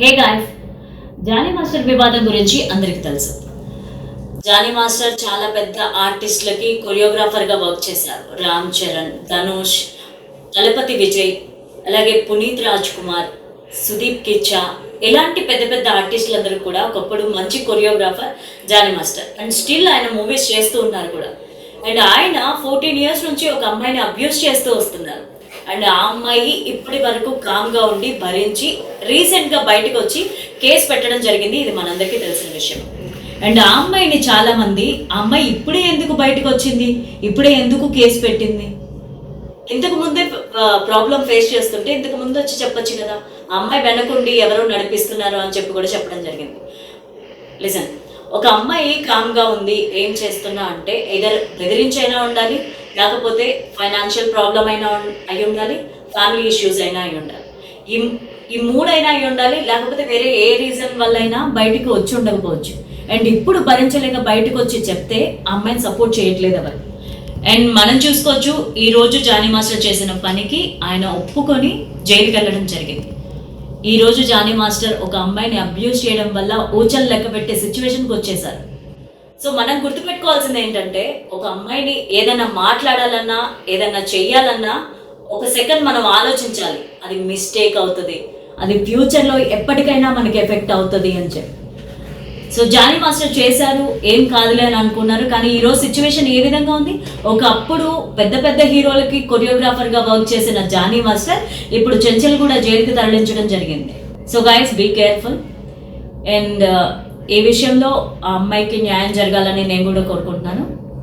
Hey guys Johnny master వివాదం గురించి అందరికీ తెలుసు. జానీ మాస్టర్ చాలా పెద్ద ఆర్టిస్టులకి కొరియోగ్రాఫర్గా వర్క్ చేశారు. రామ్ చరణ్ ధనుష్ తలపతి విజయ్ అలాగే పునీత్ రాజ్ కుమార్ సుదీప్ కిచ్చా ఇలాంటి పెద్ద పెద్ద ఆర్టిస్టులందరూ కూడా ఒకప్పుడు మంచి choreographer Jani master and still ఆయన మూవీస్ చేస్తూ ఉన్నారు కూడా. అండ్ ఆయన ఫోర్టీన్ ఇయర్స్ నుంచి ఒక అమ్మాయిని అబ్యూస్ చేస్తూ వస్తున్నారు. అండ్ ఆ అమ్మాయి ఇప్పటి వరకు కామ్గా ఉండి భరించి రీసెంట్గా బయటకు వచ్చి కేసు పెట్టడం జరిగింది. ఇది మనందరికీ తెలిసిన విషయం. అండ్ ఆ అమ్మాయిని చాలామంది ఆ అమ్మాయి ఇప్పుడే ఎందుకు బయటకు వచ్చింది ఇప్పుడే ఎందుకు కేసు పెట్టింది? ఇంతకు ముందే ప్రాబ్లం ఫేస్ చేస్తుంటే ఇంతకు ముందు వచ్చి చెప్పొచ్చు కదా. ఆ అమ్మాయి వెనకుండి ఎవరో నడిపిస్తున్నారు అని చెప్పి కూడా చెప్పడం జరిగింది. లిజన్ ఒక అమ్మాయి కామ్గా ఉంది ఏం చేస్తున్నా అంటే ఎదర్ బెదిరించైనా ఉండాలి లేకపోతే ఫైనాన్షియల్ ప్రాబ్లం అయినా అయి ఉండాలి ఫ్యామిలీ ఇష్యూస్ అయినా అయి ఉండాలి. ఈ ఈ మూడైనా అయి ఉండాలి లేకపోతే వేరే ఏ రీజన్ వల్ల అయినా బయటికి వచ్చి ఉండకపోవచ్చు. అండ్ ఇప్పుడు భరించలేక బయటకు వచ్చి చెప్తే అమ్మాయిని సపోర్ట్ చేయట్లేదు ఎవరు. అండ్ మనం చూసుకోవచ్చు ఈ రోజు జానీ మాస్టర్ చేసిన పనికి ఆయన ఒప్పుకొని జైలుకి వెళ్ళడం జరిగింది. ఈ రోజు జానీ మాస్టర్ ఒక అమ్మాయిని అబ్యూస్ చేయడం వల్ల ఊచలు లెక్క పెట్టే సిచ్యువేషన్కి వచ్చేసారు. సో మనం గుర్తుపెట్టుకోవాల్సింది ఏంటంటే ఒక అమ్మాయిని ఏదైనా మాట్లాడాలన్నా ఏదైనా చెయ్యాలన్నా ఒక సెకండ్ మనం ఆలోచించాలి. అది మిస్టేక్ అవుతుంది. అది ఫ్యూచర్లో ఎప్పటికైనా మనకి ఎఫెక్ట్ అవుతుంది అని చెప్పి. సో జానీ మాస్టర్ చేశారు ఏం కాదులే అని అనుకున్నారు కానీ ఈ రోజు సిచ్యువేషన్ ఏ విధంగా ఉంది? ఒకప్పుడు పెద్ద పెద్ద హీరోలకి కొరియోగ్రాఫర్గా వర్క్ చేసిన జానీ మాస్టర్ ఇప్పుడు చెంచల్ కూడా జైలుకి తరలించడం జరిగింది. So guys be careful and ఈ విషయంలో ఆ అమ్మాయికి న్యాయం జరగాలని నేను కూడా కోరుకుంటున్నాను.